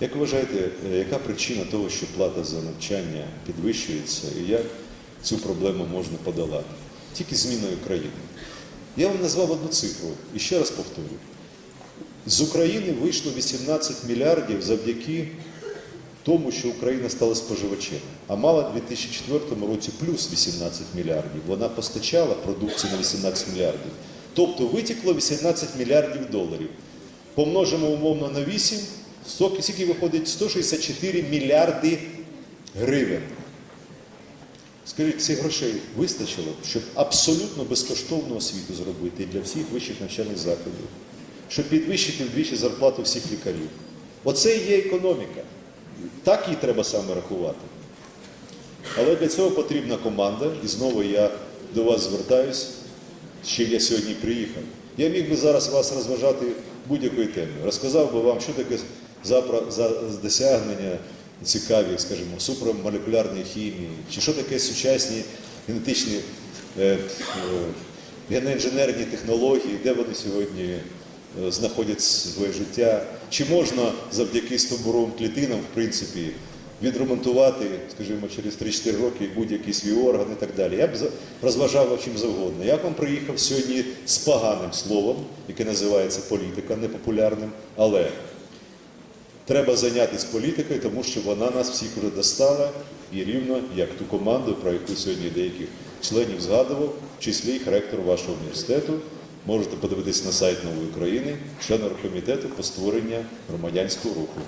Як ви вважаєте, е, яка причина того, що плата за навчання підвищується, і як цю проблему можна подолати? Тільки зміною країни. Я вам назвав одну цифру і ще раз повторю. З України вийшло 18 мільярдів завдяки тому, що Україна стала споживачем. А мала в 2004 році плюс 18 мільярдів. Вона постачала продукцію на 18 мільярдів. Тобто витекло 18 мільярдів доларів. Помножимо умовно на 8, сто- скільки виходить 164 мільярди гривень. Скажіть, цих грошей вистачило, щоб абсолютно безкоштовну освіту зробити для всіх вищих навчальних закладів, щоб підвищити вдвічі зарплату всіх лікарів. Оце і є економіка. Так її треба саме рахувати. Але для цього потрібна команда, і знову я до вас звертаюсь, з чим я сьогодні приїхав. Я міг би зараз вас розважати будь-якою темою. Розказав би вам, що таке запра- за досягнення цікаві, скажімо, супрамолекулярної хімії, чи що таке сучасні генетичні е, е, геноінженерні технології, де вони сьогодні е, знаходять своє життя, чи можна завдяки стовбуровим клітинам, в принципі, відремонтувати, скажімо, через 3-4 роки будь-який свій орган і так далі. Я б розважав чим завгодно. Я вам приїхав сьогодні з поганим словом, яке називається політика, непопулярним, але треба зайнятися політикою, тому що вона нас всіх вже достала, і рівно як ту команду, про яку сьогодні деяких членів згадував, в числі їх ректор вашого університету. Можете подивитися на сайт Нової України, член комітету по створенню громадянського руху.